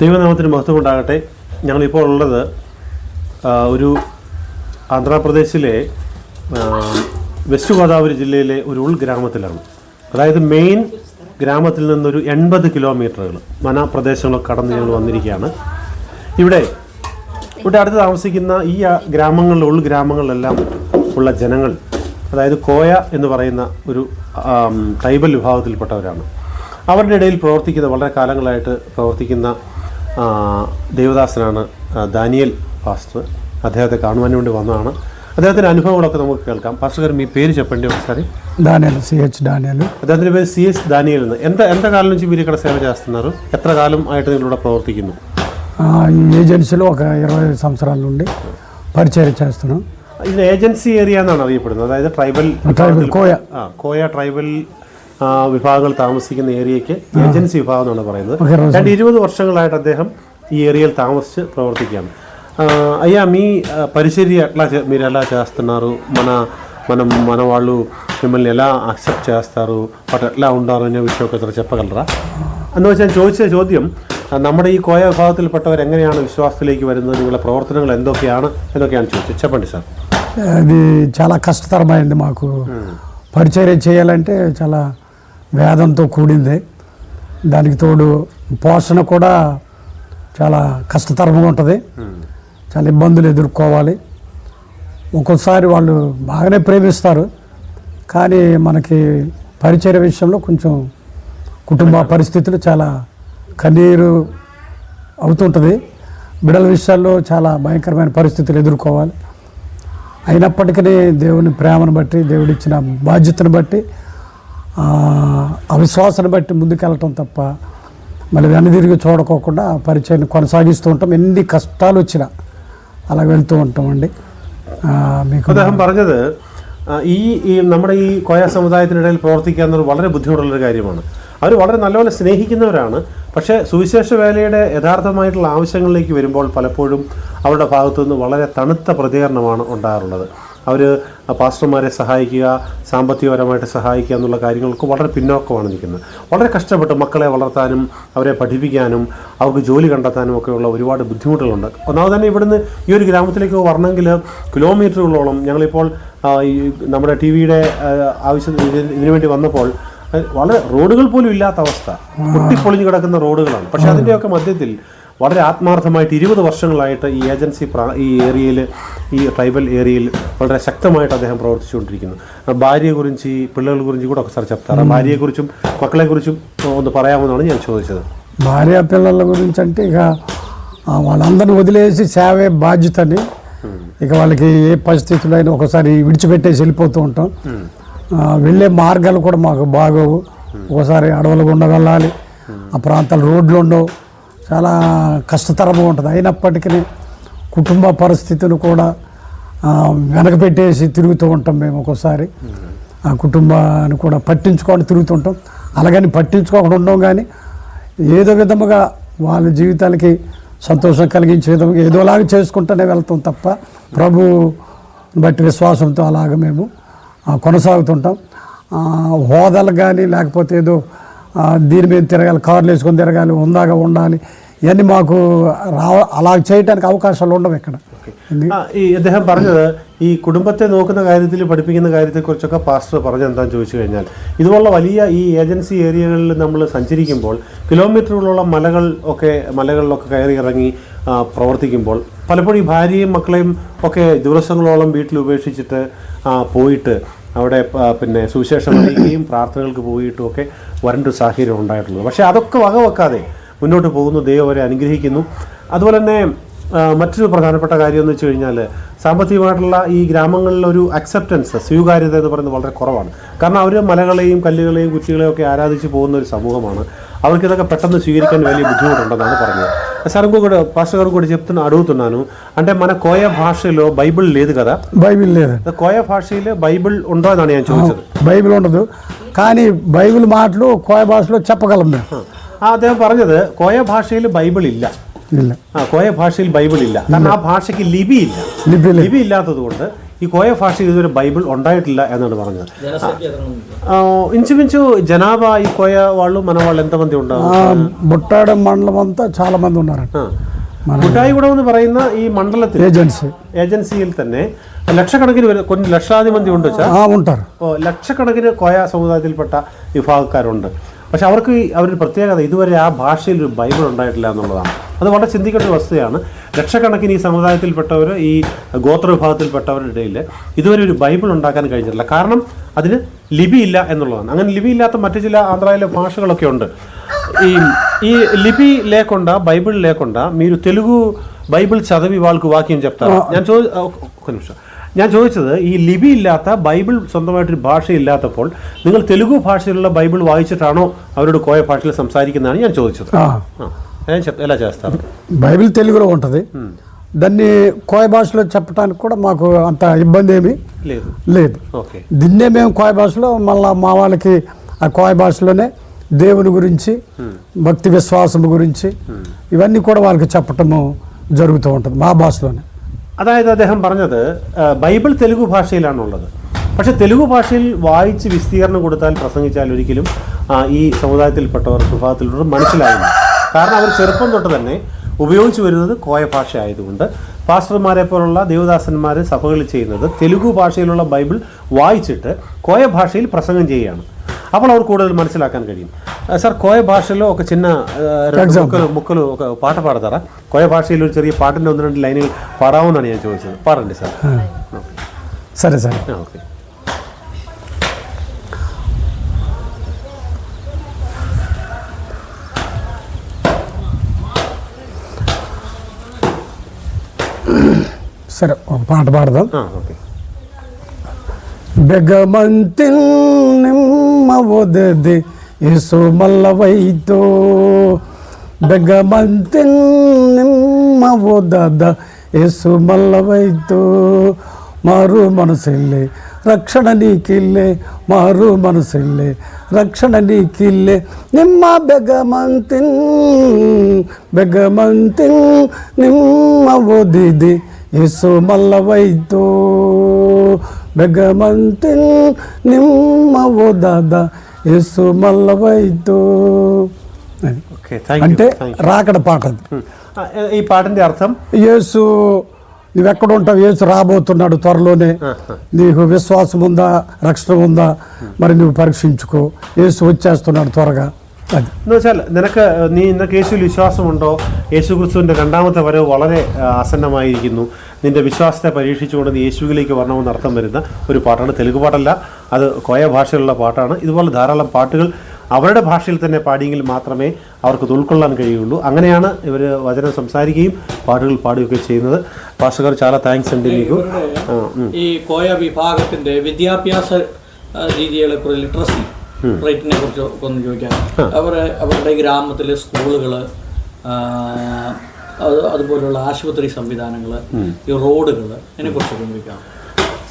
ദൈവനാമത്തിന് മഹത്വം ഉണ്ടാകട്ടെ ഞങ്ങളിപ്പോൾ ഉള്ളത് ഒരു ആന്ധ്രാപ്രദേശിലെ വെസ്റ്റ് ഗോദാവരി ജില്ലയിലെ ഒരു ഉൾഗ്രാമത്തിലാണ്. അതായത് മെയിൻ ഗ്രാമത്തിൽ നിന്നൊരു എൺപത് കിലോമീറ്ററുകൾ വനപ്രദേശങ്ങളൊക്കെ കടന്ന് ഞങ്ങൾ വന്നിരിക്കുകയാണ്. ഇവിടെ ഇവിടെ അടുത്ത് താമസിക്കുന്ന ഈ ഗ്രാമങ്ങളിൽ ഉൾഗ്രാമങ്ങളിലെല്ലാം ഉള്ള ജനങ്ങൾ അതായത് കോയ എന്ന് പറയുന്ന ഒരു ട്രൈബൽ വിഭാഗത്തിൽപ്പെട്ടവരാണ്. അവരുടെ ഇടയിൽ പ്രവർത്തിക്കുന്ന വളരെ കാലങ്ങളായിട്ട് പ്രവർത്തിക്കുന്ന ദേവദാസനാണ് ദാനിയൽ പാസ്റ്റർ. അദ്ദേഹത്തെ കാണുവാൻ വേണ്ടി വന്നതാണ്. അദ്ദേഹത്തിന്റെ അനുഭവങ്ങളൊക്കെ നമുക്ക് കേൾക്കാം. പാസ്റ്റർ ഈ പേര് చెప్పండి ఒకసారి. డానియల్ എച്ച് డానియల్ അദ്ദേഹത്തിന്റെ പേര് സി എച്ച് ദാനിയൽ എന്ന്. ఎంత കാലം కాలం నుంచి మీరు ఇక్కడ ചേർത്തുന്നത് చేస్తున్నారు കാലം ആയിട്ട് നിങ്ങളിവിടെ പ്രവർത്തിക്കുന്നു? ഏജൻസിയിലും ഒക്കെ ഇരുപത് സംസ്ഥാനങ്ങളുണ്ട് പരിചയം ఇరవై ഇത് ഏജൻസി ഏരിയ എന്നാണ് അറിയപ്പെടുന്നത്. അതായത് tribal tribal Koya. Koya tribal വിഭാഗങ്ങൾ താമസിക്കുന്ന ഏരിയയ്ക്ക് ഏജൻസി വിഭാഗം എന്നാണ് പറയുന്നത് രണ്ട് ഇരുപത് വർഷങ്ങളായിട്ട് അദ്ദേഹം ഈ ഏരിയയിൽ താമസിച്ച് ప్రవర్తించాము అయ్యా మీ పరిచర్య ఎట్లా మీరు ఎలా చేస్తున్నారు మన మనం మన వాళ్ళు మిమ్మల్ని ఎలా అక్సెప్ట్ చేస్తారు వాటి ఎట్లా ఉంటారు అనే విషయం ఒకసారి చెప్పగలరా అందువల్ల ഞാൻ ചോദിച്ച ചോദ്യം നമ്മുടെ ഈ കോയ വിഭാഗത്തിൽപ്പെട്ടവർ എങ്ങനെയാണ് വിശ്വാസത്തിലേക്ക് വരുന്നത് നിങ്ങളുടെ പ്രവർത്തനങ്ങൾ എന്തൊക്കെയാണ് എന്നൊക്കെയാണ് ചോദിച്ചത് చెప్పండి సార్ ఇది చాలా కష్టతరమైంది మాకు పరిచర్య చేయాలంటే చాలా వేదంతో కూడింది. దానికి తోడు పోషణ కూడా చాలా కష్టతరంగా ఉంటుంది. చాలా ఇబ్బందులు ఎదుర్కోవాలి. ఒక్కోసారి వాళ్ళు బాగానే ప్రేమిస్తారు. కానీ మనకి పరిచయ విషయంలో కొంచెం కుటుంబ పరిస్థితులు చాలా కన్నీరు అవుతుంటుంది. బిడల విషయాల్లో చాలా భయంకరమైన పరిస్థితులు ఎదుర్కోవాలి. అయినప్పటికీ దేవుని ప్రేమను బట్టి దేవుడిచ్చిన బాధ్యతను బట్టి అవిశ్వాసాన్ని బట్టి ముందుకెళ్ళటం తప్ప మళ్ళీ వెనదిరిగి చూడకోకుండా ఆ పరిచయాన్ని కొనసాగిస్తూ ఉంటాం ఎన్ని కష్టాలు వచ్చినా అలా వెళ్తూ ఉంటామండి ఆ, మీకు അദ്ദേഹം പറഞ്ഞത് ആ, ഈ ഈ നമ്മുടെ ഈ കോയ സമുദായത്തിനിടയിൽ പ്രവർത്തിക്കുക എന്നത് വളരെ ബുദ്ധിമുട്ടുള്ളൊരു കാര്യമാണ് അവർ വളരെ നല്ലപോലെ സ്നേഹിക്കുന്നവരാണ് പക്ഷേ സുവിശേഷ വേലയുടെ യഥാർത്ഥമായിട്ടുള്ള ആവശ്യങ്ങളിലേക്ക് വരുമ്പോൾ പലപ്പോഴും അവരുടെ ഭാഗത്തു നിന്ന് വളരെ തണുത്ത പ്രതികരണമാണ് ഉണ്ടാകാറുള്ളത് അവർ പാസ്റ്റർമാരെ സഹായിക്കുക സാമ്പത്തികപരമായിട്ട് സഹായിക്കുക എന്നുള്ള കാര്യങ്ങൾക്ക് വളരെ പിന്നോക്കമാണ് നിൽക്കുന്നത്. വളരെ കഷ്ടപ്പെട്ട് മക്കളെ വളർത്താനും അവരെ പഠിപ്പിക്കാനും അവർക്ക് ജോലി കണ്ടെത്താനും ഒക്കെയുള്ള ഒരുപാട് ബുദ്ധിമുട്ടുകളുണ്ട്. ഒന്നാമത് തന്നെ ഇവിടുന്ന് ഈ ഒരു ഗ്രാമത്തിലേക്ക് വരണമെങ്കിൽ കിലോമീറ്ററുകളോളം ഞങ്ങളിപ്പോൾ ഈ നമ്മുടെ ടി വിയുടെ ആവശ്യത്തിന് ഇതിന് ഇതിനു വേണ്ടി വന്നപ്പോൾ വളരെ റോഡുകൾ പോലും ഇല്ലാത്ത അവസ്ഥ. പൊട്ടിപ്പൊളിഞ്ഞു കിടക്കുന്ന റോഡുകളാണ്. പക്ഷേ അതിന്റെയൊക്കെ മധ്യത്തിൽ വളരെ ആത്മാർത്ഥമായിട്ട് ഇരുപത് വർഷങ്ങളായിട്ട് ഈ ഏജൻസി ഈ ഏരിയയിൽ ഈ ട്രൈബൽ ഏരിയയിൽ വളരെ ശക്തമായിട്ട് അദ്ദേഹം പ്രവർത്തിച്ചുകൊണ്ടിരിക്കുന്നു ഭാര്യയെ കുറിച്ച് ഈ പിള്ളേരെ കുറിച്ച് കൂടെ ഒക്കെ സാർ ചെപ്താറ് ഭാര്യയെക്കുറിച്ചും മക്കളെ കുറിച്ചും ഒന്ന് പറയാമെന്നാണ് ഞാൻ ചോദിച്ചത് ഭാര്യ പിള്ളേരെ കുറിച്ചിട്ട് అంటే ఇక వాళ్ళందరినీ వదిలేసి సేవే బాధ్యతని ఇక వాళ్ళకి ఏ పరిస్థితుల్లో అయినా ఒకసారి విడిచిపెట్టేసి వెళ్ళిపోతూ ఉంటాం వెళ్ళే మార్గాలు కూడా మాకు బాగోవు ఒకసారి అడవులు గుండా ఆ ప్రాంతాలు రోడ్లు ఉండవు చాలా కష్టతరంగా ఉంటుంది. అయినప్పటికీ కుటుంబ పరిస్థితులు కూడా వెనకపెట్టేసి తిరుగుతూ ఉంటాం మేము ఒక్కోసారి. ఆ కుటుంబాన్ని కూడా పట్టించుకొని తిరుగుతుంటాం అలాగని పట్టించుకోకుండా ఉండం కానీ ఏదో విధముగా వాళ్ళ జీవితాలకి సంతోషం కలిగించే విధంగా ఏదోలాగా చేసుకుంటూనే వెళ్తాం తప్ప ప్రభు బట్టి విశ్వాసంతో అలాగ మేము కొనసాగుతుంటాం. హోదలు హోదాలు కానీ లేకపోతే ఏదో దీని మీద తిరగాలి కార్లు వేసుకొని తిరగాలి ఉందాగా ఉండాలి ఇవన్నీ మాకు రావ అలా చేయడానికి అవకాశాలు ఉండవు ఇక్కడ ആ, ഈ അദ്ദേഹം പറഞ്ഞത് ഈ കുടുംബത്തെ നോക്കുന്ന കാര്യത്തിൽ പഠിപ്പിക്കുന്ന കാര്യത്തെക്കുറിച്ചൊക്കെ പാസ്റ്റർ പറഞ്ഞെന്താന്ന് ചോദിച്ചു കഴിഞ്ഞാൽ ഇതുപോലുള്ള വലിയ ഈ ഏജൻസി ഏരിയകളിൽ നമ്മൾ സഞ്ചരിക്കുമ്പോൾ കിലോമീറ്ററുകളോളം മലകൾ ഒക്കെ മലകളിലൊക്കെ കയറി ഇറങ്ങി ആ, പ്രവർത്തിക്കുമ്പോൾ പലപ്പോഴും ഈ ഭാര്യയും മക്കളെയും ഒക്കെ ദിവസങ്ങളോളം വീട്ടിൽ ഉപേക്ഷിച്ചിട്ട് ആ, പോയിട്ട് അവിടെ പിന്നെ സുവിശേഷം അറിയിക്കുകയും പ്രാർത്ഥനകൾക്ക് പോയിട്ടും ഒക്കെ വരേണ്ട സാഹചര്യം ഉണ്ടായിട്ടുള്ളത്. പക്ഷേ അതൊക്കെ വകവെക്കാതെ മുന്നോട്ട് പോകുന്നു. ദൈവം അവരെ അനുഗ്രഹിക്കുന്നു. അതുപോലെ തന്നെ മറ്റൊരു പ്രധാനപ്പെട്ട കാര്യം എന്ന് വെച്ച് കഴിഞ്ഞാൽ സാമ്പത്തികമായിട്ടുള്ള ഈ ഗ്രാമങ്ങളിലൊരു അക്സെപ്റ്റൻസ് സ്വീകാര്യത എന്ന് പറയുന്നത് വളരെ കുറവാണ്. കാരണം അവർ മലകളെയും കല്ലുകളെയും കുറ്റികളെയും ഒക്കെ ആരാധിച്ച് പോകുന്ന ഒരു സമൂഹമാണ്. അവർക്കിതൊക്കെ പെട്ടെന്ന് സ്വീകരിക്കാൻ വലിയ ബുദ്ധിമുട്ടുണ്ടെന്നാണ് പറഞ്ഞത്. సార్ కూడా పాస్టర్ గారు కూడా చెప్తున్నా అడుగుతున్నాను. అంటే మన కోయ భాషలో బైబిల్ లేదు కదా? బైబిల్ లేదు. కోయ భాషలో బైబిల్ ఉండదు అని చూపించదు బైబిల్ ఉండదు. కానీ బైబిల్ మాటలు కోయ భాషలో చెప్పగలం అదే അദ്ദേഹം కోయ భాషలో బైబిల్ ఇల్ల. కోయ భాషలో బైబిల్ ఇల్ల. ఆ భాషకి లిపి ఇల్ల. లిపి ഭാഷയ്ക്ക് ലിപി ഈ കോയ ഭാഷയിൽ ഇതൊരു ബൈബിൾ ഉണ്ടായിട്ടില്ല എന്നാണ് പറഞ്ഞത്. ഇഞ്ചുമിഞ്ചു జనాభా ഈ കോയ വാളും മനവാളും వాళ్ళు ఎంతమంది ఆ, ఉంటారు బుట్టాడ మండలం అంతా చాలా మంది മുട്ടായി കൂടെ എന്ന് പറയുന്ന ഈ മണ്ഡലത്തിൽ ఏజెంట్స్ ഏജൻസിയിൽ തന്നെ ലക്ഷക്കണക്കിന് പേര് ലക്ഷാധിപന്തി ഉണ്ട് ലക്ഷക്കണക്കിന് കോയ സമുദായത്തിൽപ്പെട്ട വിഭാഗക്കാരുണ്ട്. പക്ഷെ അവർക്ക് അവരൊരു പ്രത്യേകത ഇതുവരെ ആ ഭാഷയിൽ ഒരു ബൈബിൾ ഉണ്ടായിട്ടില്ല എന്നുള്ളതാണ്. അത് വളരെ ചിന്തിക്കേണ്ട ഒരു വസ്തുതയാണ്. ലക്ഷക്കണക്കിന് ഈ സമുദായത്തിൽപ്പെട്ടവർ ഈ ഗോത്രവിഭാഗത്തിൽപ്പെട്ടവരുടെ ഇടയിൽ ഇതുവരെ ഒരു ബൈബിൾ ഉണ്ടാക്കാൻ കഴിഞ്ഞിട്ടില്ല. കാരണം അതിന് ലിപിയില്ല എന്നുള്ളതാണ്. അങ്ങനെ ലിപിയില്ലാത്ത മറ്റു ചില ആന്ധ്രയിലെ ഭാഷകളൊക്കെ ഉണ്ട്. ഈ ഈ ലിപി లేకుండా ബൈബിൾ లేకుండా മീരു തെലുഗു ബൈബിൾ ചതവി വാൾക്ക് వాక్యం చెప్తారు ഞാൻ ചോദിച്ചു ഒക്കെ നിമിഷം. ഞാൻ ചോദിച്ചത് ഈ ലിപി ഇല്ലാത്ത ബൈബിൾ സ്വന്തമായിട്ടൊരു ഭാഷയില്ലാത്തപ്പോൾ നിങ്ങൾ തെലുഗു ഭാഷയിലുള്ള ബൈബിൾ വായിച്ചിട്ടാണോ അവരോട് കോയ ഭാഷയിൽ സംസാരിക്കുന്നതാണ് ഞാൻ ചോദിച്ചത് ఆ, ఆ, నేను చెప్ ఎలా చేస్తారు బైబిల్ తెలుగులో ఉంటుంది దాన్ని కోయ భాషలో చెప్పడానికి కూడా మాకు అంత ఇబ్బంది ఏమీ లేదు లేదు ఓకే దీన్నే మేము కోయ భాషలో మళ్ళా మా వాళ్ళకి ఆ కోయ భాషలోనే దేవుని గురించి భక్తి విశ్వాసం గురించి ఇవన్నీ కూడా వాళ్ళకి చెప్పటము జరుగుతూ ఉంటుంది మా భాషలోనే അതായത് അദ്ദേഹം പറഞ്ഞത് ബൈബിൾ തെലുഗു ഭാഷയിലാണുള്ളത്. പക്ഷെ തെലുഗു ഭാഷയിൽ വായിച്ച് വിസ്തീർണം കൊടുത്താൽ പ്രസംഗിച്ചാൽ ഒരിക്കലും ഈ സമുദായത്തിൽപ്പെട്ടവർ വിഭാഗത്തിൽപ്പെട്ടവർ മനസ്സിലാകില്ല കാരണം അവർ ചെറുപ്പം തൊട്ട് തന്നെ ഉപയോഗിച്ചു വരുന്നത് കോയ ഭാഷ ആയതുകൊണ്ട് പാസ്റ്റർമാരെ പോലുള്ള ദേവദാസന്മാർ സഭകളിൽ ചെയ്യുന്നത് തെലുഗു ഭാഷയിലുള്ള ബൈബിൾ വായിച്ചിട്ട് കോയ ഭാഷയിൽ പ്രസംഗം ചെയ്യുകയാണ്. അപ്പോൾ അവർ കൂടുതൽ മനസ്സിലാക്കാൻ കഴിയും സാർ കോയ ഭാഷలో ఒక చిన్న ముక్కలు ముక్కలు ఒక పాట పాడతారా కోయ భాషలో ചെറിയ പാട്ടിൻ്റെ ഒന്ന് രണ്ട് ലൈനുകൾ പാടാവുന്നാണ് ഞാൻ ചോദിച്ചത് പാടండి సార్ సరే సార్ ఓకే సరే ఒక పాట పాడదాం బెగమంతిల్ నిమ్ ನಿಮ್ಮ ಓದದೆ ಏಸು ಮಲ್ಲವೈತೋ ಬಂತೆ ನಿಮ್ಮ ಓದದ ಏಸು ಮಲ್ಲವೈತೋ ಮಾರು ಮನಸ್ಸಿಲ್ಲೆ, ರಕ್ಷಣ ನೀಕಿಲ್ಲೆ, ಮಾರು ಮನಸ್ಸಿಲ್ಲೆ, ರಕ್ಷಣ ನೀಕಿಲ್ಲೆ, ನಿಮ್ಮ ಬೆಗಮಂತಿಲ್ ಬೆಗಮಂತಿಲ್ ನಿಮ್ಮ ಓದಿದೆ ಏಸು ಮಲ್ಲವೈತೋ బెగమంతిల్ నిమ్మవు దాదా ఎస్సు మల్లవైతో. అంటే రాకడ పాటది ఈ పాటంది అర్థం? యేసు నువ్వెక్కడుంటావు? ఏసు రాబోతున్నాడు త్వరలోనే. నీకు విశ్వాసం ఉందా రక్షణ ఉందా మరి నువ్వు పరీక్షించుకో. ఏసు వచ్చేస్తున్నాడు త్వరగా. నినక నీ ఇందకేసు విశ్వాసం ఉండో యేసు కూర్చుంటే రెండామత వరే వలరే ఆసన్నమాయిరికను നിന്റെ വിശ്വാസത്തെ പരീക്ഷിച്ചുകൊണ്ട് നീ യേശുവിലേക്ക് വരണമെന്ന് അർത്ഥം വരുന്ന ഒരു പാട്ടാണ്. തെലുങ്ക് പാട്ടല്ല അത് കോയ ഭാഷയിലുള്ള പാട്ടാണ്. ഇതുപോലെ ധാരാളം പാട്ടുകൾ അവരുടെ ഭാഷയിൽ തന്നെ പാടിയെങ്കിൽ മാത്രമേ അവർക്ക് ഉൾക്കൊള്ളാൻ കഴിയുള്ളൂ. അങ്ങനെയാണ് ഇവർ വചനം സംസാരിക്കുകയും പാട്ടുകൾ പാടുകയൊക്കെ ചെയ്യുന്നത്. പാസുകാർ ചാലാ താങ്ക്സ് ഉണ്ട് എനിക്ക് ഈ കോയ വിഭാഗത്തിന്റെ വിദ്യാഭ്യാസ രീതികളെ കുറിച്ച് ലിറ്ററസി റേറ്റിനെ കുറിച്ച് ഒന്ന് ചോദിക്കാം. അവർ അവരുടെ ഗ്രാമത്തിലെ സ്കൂളുകൾ അതുപോലുള്ള ఆసుపత్రి സംവിധാനങ്ങൾ ഈ റോഡുകൾ അതിനെക്കുറിച്ചൊക്കെ വിവരിക്കാം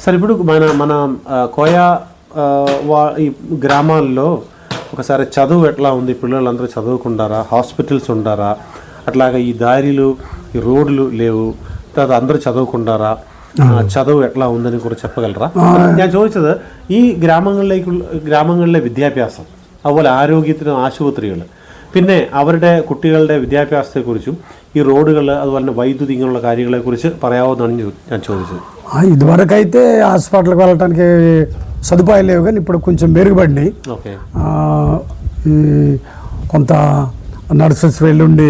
సార్ ఇప్పుడు మన మన కోయ ఈ గ్రామాల్లో ఒకసారి చదువు ఎట్లా ఉంది పిల్లలందరూ చదువుకుంటారా హాస్పిటల్స్ ఉండారా అట్లాగే ఈ దారిలు ఈ రోడ్లు లేవు తర్వాత అందరూ చదువుకుంటారా ചതവ് എട്ലാ ഒന്നിനെ കുറിച്ച് എപ്പകലറാ ഞാൻ ചോദിച്ചത് ഈ ഗ്രാമങ്ങളിലേക്കുള്ള ഗ്രാമങ്ങളിലെ വിദ്യാഭ്യാസം അതുപോലെ ആരോഗ്യത്തിനും ആശുപത്രികൾ പിന്നെ അവരുടെ കുട്ടികളുടെ വിദ്യാഭ്യാസത്തെക്കുറിച്ചും ഈ റോഡുകൾ അതുപോലെ തന്നെ വൈദ്യുതി ഇങ്ങനെയുള്ള കാര്യങ്ങളെക്കുറിച്ച് പറയാവുന്നതാണ് ഞാൻ ചോ- ഞാൻ ചോദിച്ചത് ఆ, ఇదివరకైతే హాస్పిటల్కి వెళ్ళటానికి సదుపాయాలు లేవు కానీ ఇప్పుడు కొంచెం మెరుగుపడినాయి ఓకే ఆ, ఈ కొంత నర్సెస్ వెళ్ళుండి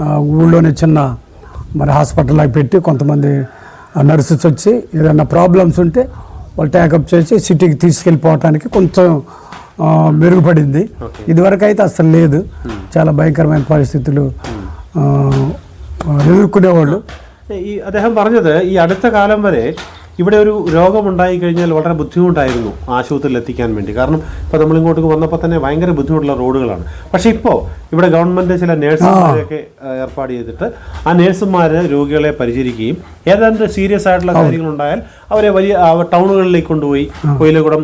ఆ, ఊళ్ళోనే చిన్న మరి హాస్పిటల్ అవి పెట్టి కొంతమంది నర్సెస్ వచ్చి ఏదైనా ప్రాబ్లమ్స్ ఉంటే వాళ్ళు టేకప్ చేసి సిటీకి తీసుకెళ్ళిపోవటానికి కొంచెం ఆ, మెరుగుపడింది ఇదివరకు అయితే అసలు లేదు చాలా భయంకరమైన పరిస్థితులు നിലനിൽക്കുന്നേ ഉള്ളൂ ഈ അദ്ദേഹം പറഞ്ഞത് ഈ അടുത്ത കാലം വരെ ഇവിടെ ഒരു രോഗമുണ്ടായി കഴിഞ്ഞാൽ വളരെ ബുദ്ധിമുട്ടായിരുന്നു ആശുപത്രിയിൽ എത്തിക്കാൻ വേണ്ടി. കാരണം ഇപ്പോൾ നമ്മളിങ്ങോട്ട് വന്നപ്പോൾ തന്നെ ഭയങ്കര ബുദ്ധിമുട്ടുള്ള റോഡുകളാണ്. പക്ഷേ ഇപ്പോൾ ഇവിടെ ഗവൺമെന്റ് ചില നേഴ്സുമാരെയൊക്കെ ഏർപ്പാട് ചെയ്തിട്ട് ആ നേഴ്സുമാർ രോഗികളെ പരിചരിക്കുകയും ഏതാണ്ട് സീരിയസ് ആയിട്ടുള്ള കാര്യങ്ങളുണ്ടായാൽ അവരെ വലിയ ടൗണുകളിലേക്ക് കൊണ്ടുപോയി കൊയിലകുടം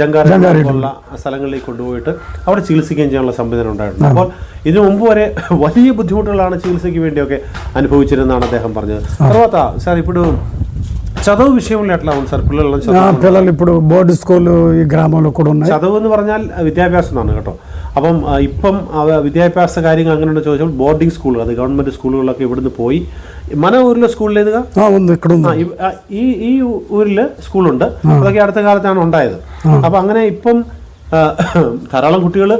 ജങ്കാർ പോലുള്ള സ്ഥലങ്ങളിലേക്ക് കൊണ്ടുപോയിട്ട് അവിടെ ചികിത്സിക്കുകയും ചെയ്യാനുള്ള സംവിധാനം ഉണ്ടായിട്ടുണ്ട്. അപ്പോൾ ഇതിനു മുമ്പ് വരെ വലിയ ബുദ്ധിമുട്ടുകളാണ് ചികിത്സയ്ക്ക് വേണ്ടിയൊക്കെ അനുഭവിച്ചിരുന്നാണ് അദ്ദേഹം പറഞ്ഞത്. തർവാത്ത സാർ ഇപ്പോഴും చదువు విషయంలో ఎట్లా ఉంది సార్ పిల్లల ఆ, చదువు పిల్లలు ఇప్పుడు బోర్డు స్కూల్ ఈ గ్రామంలో కూడా ఉన్నాయి ചതവ് എന്ന് പറഞ്ഞാൽ വിദ്യാഭ്യാസം എന്നാണ് കേട്ടോ അപ്പം ആ, ഇപ്പം ആ, വിദ്യാഭ്യാസ കാര്യങ്ങൾ അങ്ങനെ ചോദിച്ചാൽ ബോർഡിംഗ് സ്കൂൾ അത് ഗവൺമെന്റ് സ്കൂളുകളൊക്കെ ഇവിടുന്ന് പോയി മന ഊരിലെ സ്കൂളിൽ ഏതുക ఆ, ఉంది ఇక్కడ ఉంది ആ, ഇവ- ആ, ഈ ഈ ഊരില് സ്കൂളുണ്ട് അതൊക്കെ അടുത്ത കാലത്താണ് ഉണ്ടായത് അപ്പൊ അങ്ങനെ ഇപ്പം ആ, ധാരാളം കുട്ടികൾ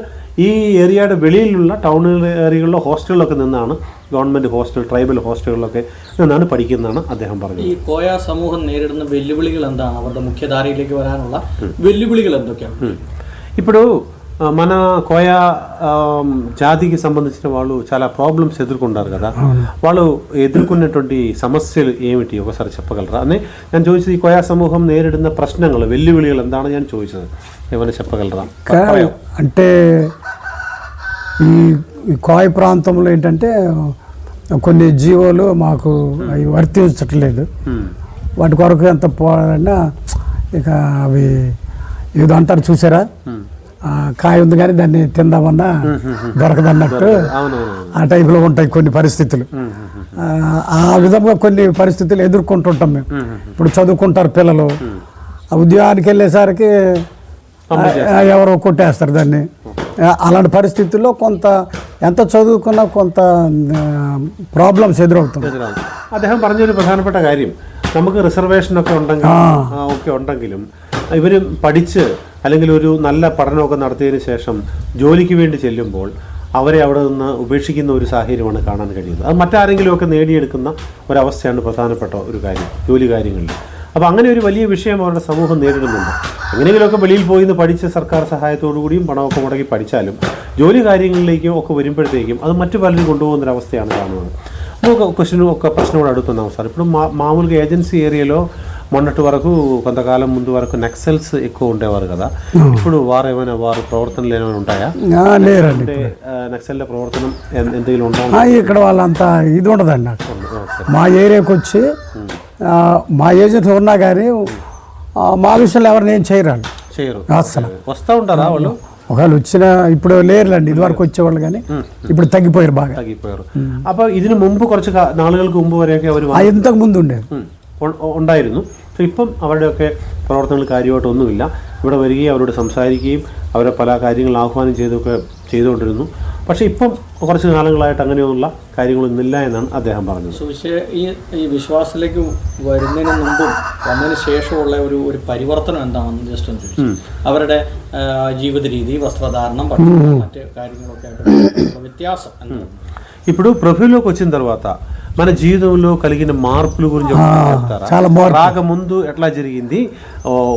ഈ ഏരിയയുടെ വെളിയിലുള്ള ടൗൺ ഏരിയകളിലോ ഹോസ്റ്റലിലൊക്കെ നിന്നാണ് ഗവൺമെന്റ് ഹോസ്റ്റൽ ട്രൈബൽ ഹോസ്റ്റലുകളിലൊക്കെ നിന്നാണ് പഠിക്കുന്നതാണ് അദ്ദേഹം പറഞ്ഞത്. ഈ കോയ സമൂഹം നേരിടുന്ന വെല്ലുവിളികൾ എന്താണ്? അവരുടെ മുഖ്യധാരയിലേക്ക് വരാനുള്ള വെല്ലുവിളികൾ എന്തൊക്കെയാണ്? ఇప్పుడు మన కోయ జాతికి సంబంధించిన వాళ్ళు చాలా ప్రాబ్లమ్స్ ఎదుర్కొంటారు కదా వాళ్ళు ఎదుర్కొన్నటువంటి సమస్యలు ఏమిటి ఒకసారి చెప్పగలరా అని నేను చూసి కోయా సమూహం నేరిడిన ప్రశ్నలు వెల్లువిళిలు എന്താണ് నేను చూసినది ఏమైనా చెప్పగలరా అంటే ఈ కోయ ప్రాంతంలో ఏంటంటే కొన్ని జీవోలు మాకు అవి వర్తించట్లేదు. ఉమ్, వాటి కొరకు ఎంత పోరాడినా ఇక అవి ఏదో అంటారు చూసారా. ఆ, కాయ ఉంది కానీ దాన్ని తిందామన్నా దొరకదన్నట్టు అవునవును ఆ టైపులో ఉంటాయి కొన్ని పరిస్థితులు. ఆ, విధంగా కొన్ని పరిస్థితులు ఎదుర్కొంటుంటాం మేము. ఇప్పుడు చదువుకుంటారు పిల్లలు. ఆ ఉద్యోగానికి వెళ్ళేసరికి ఎవరో కొట్టేస్తారు దాన్ని ఆ, అలాంటి పరిస్థితుల్లో కొంత ఎంత చదువుకున్నా కొంత ప్రాబ్లమ్స్ ఎదురవుతుంది എതിരാണ് അദ്ദേഹം പറഞ്ഞൊരു പ്രധാനപ്പെട്ട കാര്യം നമുക്ക് റിസർവേഷൻ ഒക്കെ ഉണ്ടെങ്കിൽ ആ, ഒക്കെ ഉണ്ടെങ്കിലും ഇവർ പഠിച്ച് അല്ലെങ്കിൽ ഒരു നല്ല പഠനമൊക്കെ നടത്തിയതിന് ശേഷം ജോലിക്ക് വേണ്ടി ചെല്ലുമ്പോൾ അവരെ അവിടെ നിന്ന് ഉപേക്ഷിക്കുന്ന ഒരു സാഹചര്യമാണ് കാണാൻ കഴിയുന്നത് അത് മറ്റാരെങ്കിലുമൊക്കെ നേടിയെടുക്കുന്ന ഒരവസ്ഥയാണ് പ്രധാനപ്പെട്ട ഒരു കാര്യം ജോലി കാര്യങ്ങളിൽ അപ്പോൾ അങ്ങനെ ഒരു വലിയ വിഷയം അവരുടെ സമൂഹം നേരിടുന്നുണ്ട്. എങ്ങനെയെങ്കിലുമൊക്കെ വെളിയിൽ പോയി നിന്ന് പഠിച്ച സർക്കാർ സഹായത്തോടുകൂടിയും പണമൊക്കെ മുടക്കി പഠിച്ചാലും ജോലി കാര്യങ്ങളിലേക്കും ഒക്കെ വരുമ്പോഴത്തേക്കും അത് മറ്റു പലരും കൊണ്ടുപോകുന്ന ഒരു അവസ്ഥയാണ് കാണുന്നത്. നമുക്ക് ക്വസ്റ്റിനും ഒക്കെ പ്രശ്നവും അടുത്തുനിന്നാണ് സാർ. ഇപ്പോൾ മാമൂലിക ഏജൻസി ഏരിയയിലോ മണ്ണട്ട് വരക്കു കൊന്തകാലം മുൻ വരക്കു നക്സൽസ് എക്കോ ഉണ്ടേവാറ് കഥ. ഇപ്പോഴും വാർ ഏമനോ വാർ പ്രവർത്തന ലേനോ ഉണ്ടായാൽ നക്സലിന്റെ പ്രവർത്തനം എന്തെങ്കിലും ഉണ്ടോ? ഇക്കടവാലാ ഇതുകൊണ്ട് തന്നെ മാ ഏരിയ കൊച്ച് మా ఏజెంట్ ఉన్నా కానీ ఆ, మా విషయంలో ఎవరిని ఏం చేయరండి చేయరు అసలు వస్తూ ఉంటారా వాళ్ళు ఒకవేళ వచ్చిన ఇప్పుడు లేరులేండి ఇదివరకు వచ్చేవాళ్ళు కానీ ఇప్పుడు తగ్గిపోయారు బాగా തകിപ്പോയർ അപ്പൊ ഇതിനു മുമ്പ് കുറച്ച് കാ- നാളുകൾക്ക് മുമ്പ് വരെയൊക്കെ അവർ ఆ ఇంతకు ముందు ఉండేది ഉം. ഉ- ഉണ്ടായിരുന്നു പക്ഷെ ഇപ്പം അവരുടെയൊക്കെ പ്രവർത്തനങ്ങൾ കാര്യമായിട്ടൊന്നുമില്ല ഇവിടെ വരികയും അവരോട് സംസാരിക്കുകയും അവരെ പല കാര്യങ്ങൾ ആഹ്വാനം ചെയ്തൊക്കെ ചെയ്തുകൊണ്ടിരുന്നു പക്ഷേ ഇപ്പം കുറച്ച് കാലങ്ങളായിട്ട് അങ്ങനെയൊന്നുള്ള കാര്യങ്ങളൊന്നുമില്ല എന്നാണ് അദ്ദേഹം പറഞ്ഞത് സുവിശേ ഈ ഈ വിശ്വാസത്തിലേക്ക് വരുന്നതിന് മുമ്പും വന്നതിന് ശേഷമുള്ള ഒരു ഒരു പരിവർത്തനം എന്താണെന്ന് ജസ്റ്റ് ഒന്ന് ചോദിച്ചു അവരുടെ ആ, ജീവിത രീതി വസ്ത്രധാരണം ഭക്ഷണം മറ്റ് കാര്യങ്ങളൊക്കെ ആയിട്ട് വ്യത്യാസം എന്താണ് ఇప్పుడు ప్రభులోకి వచ్చిన తర్వాత మన జీవితంలో కలిగిన మార్పుల గురించి చాలా రాకముందు ఎట్లా జరిగింది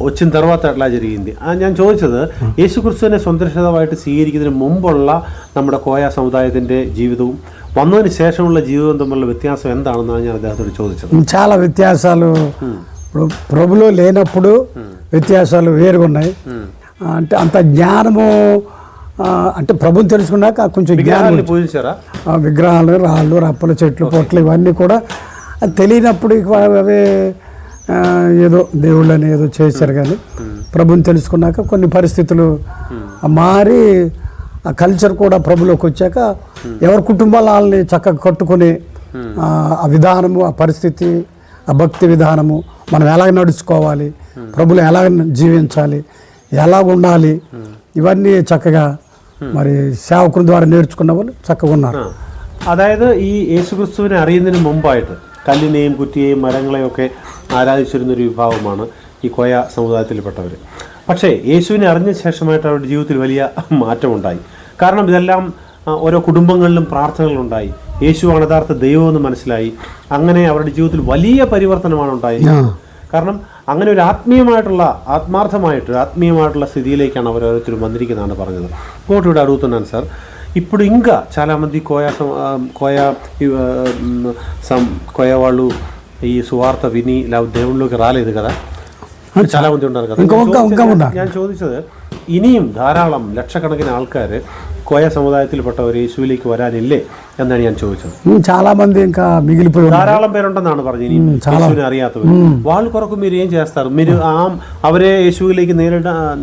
వచ్చిన తర్వాత എല്ലാം ചരിക്കുന്നത് ഞാൻ ചോദിച്ചത് യേശുക്രിസ്തുവിനെ സ്വന്തരക്ഷിതമായിട്ട് സ്വീകരിക്കുന്നതിന് മുമ്പുള്ള നമ്മുടെ കോയ സമുദായത്തിന്റെ ജീവിതവും വന്നതിന് ശേഷമുള്ള ജീവിതം തമ്മിലുള്ള വ്യത്യാസം എന്താണെന്നാണ് ഞാൻ അദ്ദേഹത്തോട് ചോദിച്ചത് చాలా వ్యత్యాసాలు ఇప్పుడు ప్రభులో లేనప్పుడు വ്യത്യാസം వేరుగా ఉన్నాయి అంటే అంత జ్ఞానము అంటే ప్రభుని తెలుసుకున్నాక కొంచెం జ్ఞానం పూజించారా? ఆ విగ్రహాలు రాళ్ళు రప్పలు చెట్లు పొట్లు ఇవన్నీ కూడా అది తెలియనప్పుడు అవే ఏదో దేవుళ్ళని ఏదో చేశారు కానీ ప్రభుని తెలుసుకున్నాక కొన్ని పరిస్థితులు మారి ఆ కల్చర్ కూడా ప్రభులోకి వచ్చాక ఎవరి కుటుంబాల వాళ్ళని చక్కగా కట్టుకుని ఆ, ఆ విధానము ఆ పరిస్థితి ఆ భక్తి విధానము మనం ఎలాగ నడుచుకోవాలి ప్రభులు ఎలాగ జీవించాలి ఎలా ఉండాలి ఇవన్నీ చక్కగా మరి సేవకుల ద్వారా నేర్చుకున్న వాళ్ళు చక్కగా ఉన్నారు ആ. അതായത് ഈ യേശുക്രിസ്തുവിനെ അറിയുന്നതിന് മുമ്പായിട്ട് കല്ലിനെയും കുറ്റിയെയും മരങ്ങളെയും ഒക്കെ ആരാധിച്ചിരുന്ന ഒരു വിഭാഗമാണ് ഈ കോയ സമുദായത്തിൽപ്പെട്ടവർ പക്ഷേ യേശുവിനെ അറിഞ്ഞ ശേഷമായിട്ട് അവരുടെ ജീവിതത്തിൽ വലിയ മാറ്റമുണ്ടായി കാരണം ഇതെല്ലാം ആ, ഓരോ കുടുംബങ്ങളിലും പ്രാർത്ഥനകളുണ്ടായി യേശുവാണ് യഥാർത്ഥ ദൈവമെന്ന് മനസ്സിലായി അങ്ങനെ അവരുടെ ജീവിതത്തിൽ വലിയ പരിവർത്തനമാണ് ഉണ്ടായത് കാരണം അങ്ങനെ ഒരു ആത്മീയമായിട്ടുള്ള ആത്മാർത്ഥമായിട്ട് ആത്മീയമായിട്ടുള്ള സ്ഥിതിയിലേക്കാണ് അവരോരോരുത്തരും വന്നിരിക്കുന്നതാണ് പറഞ്ഞത്. കോട്ടിയുടെ അറുപത്തൊന്നാം സാർ ഇപ്പോഴും ఇంకా ചാലാമന്തി കോയ കോയ സം കോയവാളു ഈ സുവാർത്ത വിനി ലവ് లేకపోతే దేవుళ్ళకి రాలేదు కదా చాలామంది ఉన్నారు ഞാൻ ചോദിച്ചത് ഇനിയും ധാരാളം ലക്ഷക്കണക്കിന് ആൾക്കാർ కోయ సముదాయത്തിൽപ്പെട്ട ഒരു യേശുവിലേക്ക് వరానిല്ലേ എന്നാണ് ഞാൻ ചോദിച്ചത് చాలా మంది ఇంకా మిగిలిపోయి ధారాళం పేరుంటుందാണ് പറഞ്ഞു യേശുവിനെ അറിയാത്തവർ వాళ్ళు కొరకు మీరు ఏం చేస్తారు మీరు ఆ അവരെ യേശുവിലേക്ക്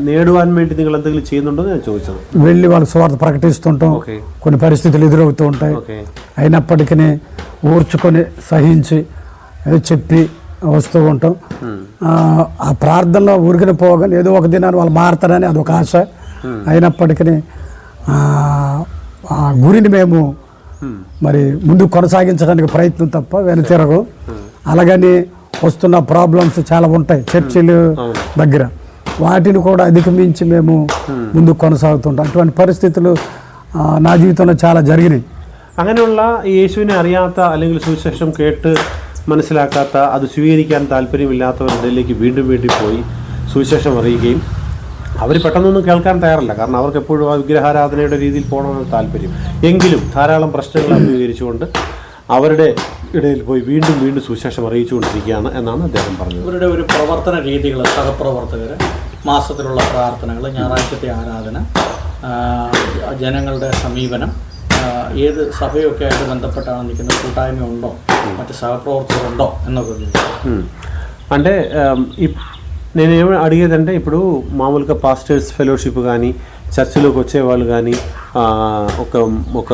നേടുവാൻ വേണ്ടി നിങ്ങൾ എന്തെങ്കിലും ചെയ്യുന്നുണ്ടോ ഞാൻ ചോദിച്ചത് వెళ్ళి వాళ్ళు స్వార్థ ప్రకటిస్తుంటాం కొన్ని పరిస్థితులు ఎదురవుతూ ఉంటాయి అయినప్పటికీ ఓర్చుకొని సహించి చెప్పి వస్తూ ఉంటాం ఆ ప్రార్థనలో ఊరికిన పోగానే ఏదో ఒక దినాన్ని వాళ్ళు మారతారని అదొక ఆశ అయినప్పటికీ ఆ గురిని మేము మరి ముందు కొనసాగించడానికి ప్రయత్నం తప్ప వెనుతిరగం అలాగని వస్తున్న ప్రాబ్లమ్స్ చాలా ఉంటాయి చర్చిలు దగ్గర. వాటిని కూడా అధిగమించి మేము ముందు కొనసాగుతుంటాం. అటువంటి పరిస్థితులు నా జీవితంలో చాలా జరిగినాయి. അങ്ങനെയുള്ള യേശുവിനെ അറിയാത്ത അല്ലെങ്കിൽ സുവിശേഷം കേട്ട് മനസ്സിലാക്കാത്ത അത് സ്വീകരിക്കാൻ താല്പര്യമില്ലാത്തവർ ഇതിലേക്ക് വീണ്ടും വീണ്ടും പോയി സുവിശേഷം അറിയുകയും അവർ പെട്ടെന്നൊന്നും കേൾക്കാൻ തയ്യാറല്ല. കാരണം അവർക്ക് എപ്പോഴും ആ വിഗ്രഹാരാധനയുടെ രീതിയിൽ പോകണമെന്ന് താല്പര്യം. എങ്കിലും ധാരാളം പ്രശ്നങ്ങൾ അഭിമുഖീകരിച്ചുകൊണ്ട് അവരുടെ ഇടയിൽ പോയി വീണ്ടും വീണ്ടും സുശേഷം അറിയിച്ചുകൊണ്ടിരിക്കുകയാണ് എന്നാണ് അദ്ദേഹം പറഞ്ഞത്. ഇവരുടെ ഒരു പ്രവർത്തന രീതികൾ സഹപ്രവർത്തകർ മാസത്തിലുള്ള പ്രാർത്ഥനകൾ ഞായറാഴ്ചത്തെ ആരാധന ജനങ്ങളുടെ സമീപനം ഏത് സഭയൊക്കെ ആയിട്ട് ബന്ധപ്പെട്ടാണ് നിൽക്കുന്ന കൂട്ടായ്മ ഉണ്ടോ മറ്റ് സഹപ്രവർത്തകരുണ്ടോ എന്നൊക്കെ അണ്ടേ ഈ నేను ఏమైనా అడిగేదంటే ఇప్పుడు మామూలుగా పాస్టర్స్ ఫెలోషిప్ కానీ చర్చిలోకి వచ్చేవాళ్ళు కానీ ఒక ఒక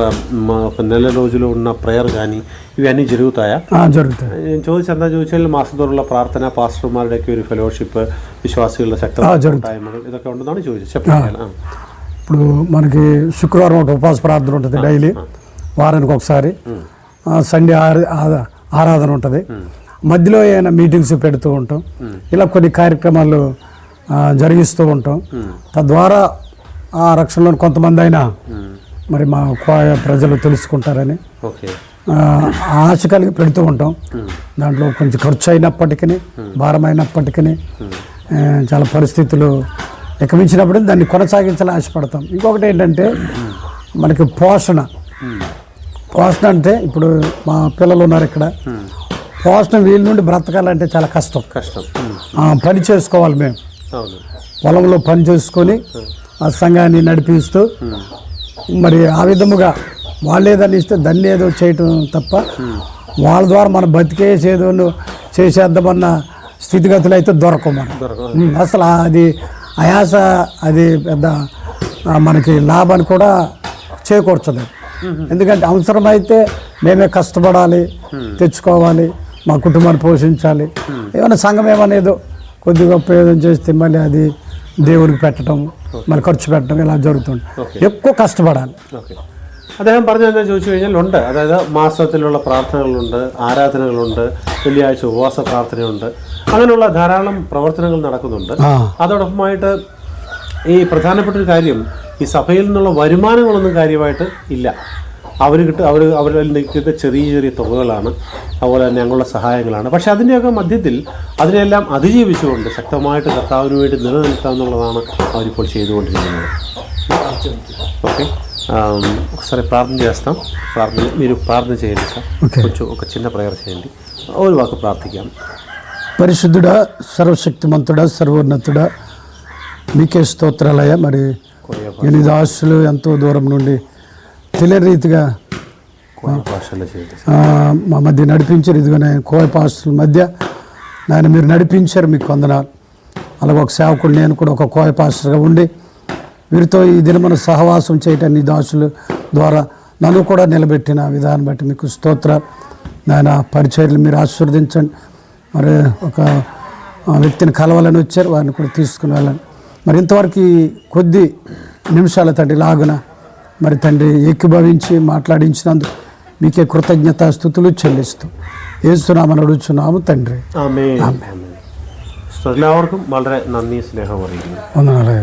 ఒక నెల రోజులు ఉన్న ప్రేయర్ కానీ ఇవన్నీ జరుగుతాయా? జరుగుతాయి. నేను చూసి అంతా మాస దూరంలో ప్రార్థన పాస్టర్ మారుడకి వీరి ఫెలోషిప్ విశ్వాసుల శక్తి జరుగుతాయి. మనం. ఇదొక ఉండదని చూసి చెప్పాను ఇప్పుడు మనకి శుక్రవారం ఒక ఉపవాస ప్రార్థన ఉంటుంది డైలీ. వారానికి ఒకసారి. సండే ఆరాధన ఉంటుంది. మధ్యలో ఏమైనా మీటింగ్స్ పెడుతూ ఉంటాం. ఇలా కొన్ని కార్యక్రమాలు జరిగిస్తూ ఉంటాం. తద్వారా ఆ రక్షణలో కొంతమంది అయినా మరి మా ప్రజలు తెలుసుకుంటారని ఆశ కలిగి పెడుతూ ఉంటాం. దాంట్లో కొంచెం ఖర్చు అయినప్పటికీ భారం అయినప్పటికీ ఆ, చాలా పరిస్థితులు ఎక్కమించినప్పుడు దాన్ని కొనసాగించాలని ఆశపడతాం. ఇంకొకటి ఏంటంటే మనకి పోషణ. పోషణ అంటే ఇప్పుడు మా పిల్లలు ఉన్నారు ఇక్కడ. పోషణ వీళ్ళ నుండి బ్రతకాలంటే చాలా కష్టం. కష్టం. పని చేసుకోవాలి మేము. పొలంలో పని చేసుకొని ఆ సంఘాన్ని నడిపిస్తూ మరి ఆ విధముగా వాళ్ళు ఏదైనా ఇస్తే దాన్ని ఏదో చేయటం తప్ప వాళ్ళ ద్వారా మనం బతికేసేదో చేసేద్దామన్న స్థితిగతులు అయితే దొరకవు మనం అసలు అది అయాస అది పెద్ద మనకి లాభాన్ని కూడా చేకూర్చదు. ఎందుకంటే అవసరమైతే మేమే కష్టపడాలి తెచ్చుకోవాలి మా కుటుంబాన్ని పోషించాలి. ఏమైనా సంఘం ఏమైనా ఏదో కొద్ది గొప్ప ఏదో చేస్తే మళ్ళీ అది దేవుడికి పెట్టడం మళ్ళీ ఖర్చు పెట్టడం ఇలా జరుగుతుంది. ఎక్కువ కష్టపడాలి. അദ്ദേഹം പറഞ്ഞതെന്ന് ചോദിച്ചു കഴിഞ്ഞാൽ ഉണ്ട്. അതായത് മാസത്തിലുള്ള പ്രാർത്ഥനകളുണ്ട് ആരാധനകളുണ്ട് വെള്ളിയാഴ്ച ഉപവാസ പ്രാർത്ഥനയുണ്ട്. അങ്ങനെയുള്ള ധാരാളം പ്രവർത്തനങ്ങൾ നടക്കുന്നുണ്ട്. അതോടൊപ്പമായിട്ട് ഈ പ്രധാനപ്പെട്ട ഒരു കാര്യം ഈ സഭയിൽ നിന്നുള്ള വരുമാനങ്ങളൊന്നും കാര്യമായിട്ട് ഇല്ല. അവർ കിട്ട അവർ അവരുടെ കിട്ടുന്ന ചെറിയ ചെറിയ തുകകളാണ്. അതുപോലെ തന്നെ ഞങ്ങളുടെ സഹായങ്ങളാണ്. പക്ഷേ അതിന്റെയൊക്കെ മധ്യത്തിൽ അതിനെല്ലാം അതിജീവിച്ചുകൊണ്ട് ശക്തമായിട്ട് കർത്താവിന് വേണ്ടി നിലനിൽക്കാമെന്നുള്ളതാണ് അവരിപ്പോൾ ചെയ്തുകൊണ്ടിരിക്കുന്നത്. ഓക്കെ. സാറേ പ്രാർത്ഥന ചേస్తాം പ്രാർത്ഥന మీరు പ്രാർത്ഥന ചെയ്യേണ്ടി സാർ. കൊച്ചു ഒക്കെ ചിന്ന പ്രയർ ചെയ്യേണ്ടി. ഒരു വാക്ക് പ്രാർത്ഥിക്കാം. పరిశుద్ధుడ సర్వశక్తిమంతుడ సర్వోన్నతుడ మీకే స్తోత్రాలయ మరి ഇനി ఆశలు ఎంతో దూరం నుండి తెలియని రీతిగా మా మధ్య నడిపించారు. ఇదిగో నేను కోయ పాస్టుల మధ్య నాయన మీరు నడిపించారు మీకు వందనాలు. అలాగే ఒక సేవకుడు నేను కూడా ఒక కోయ పాస్టర్గా ఉండి వీరితో ఈ దినమున సహవాసం చేయటాన్ని దాసుల ద్వారా నన్ను కూడా నిలబెట్టిన విధానం బట్టి మీకు స్తోత్ర. నాయన పరిచర్లు మీరు ఆశీర్వదించండి. మరి ఒక వ్యక్తిని కలవాలని వచ్చారు. వారిని కూడా తీసుకుని వెళ్ళండి. మరి ఇంతవరకు కొద్ది నిమిషాల తండ్రి లాగున మరి తండ్రి ఏకీభవించి మాట్లాడించినందుకు మీకే కృతజ్ఞత స్థుతులు చెల్లిస్తూ ఏస్తున్నామని అడుగుచున్నాము తండ్రి ആമേ എല്ലാവർക്കും വളരെ നന്ദി സ്നേഹം അറിയിക്കുന്നു వందనాలు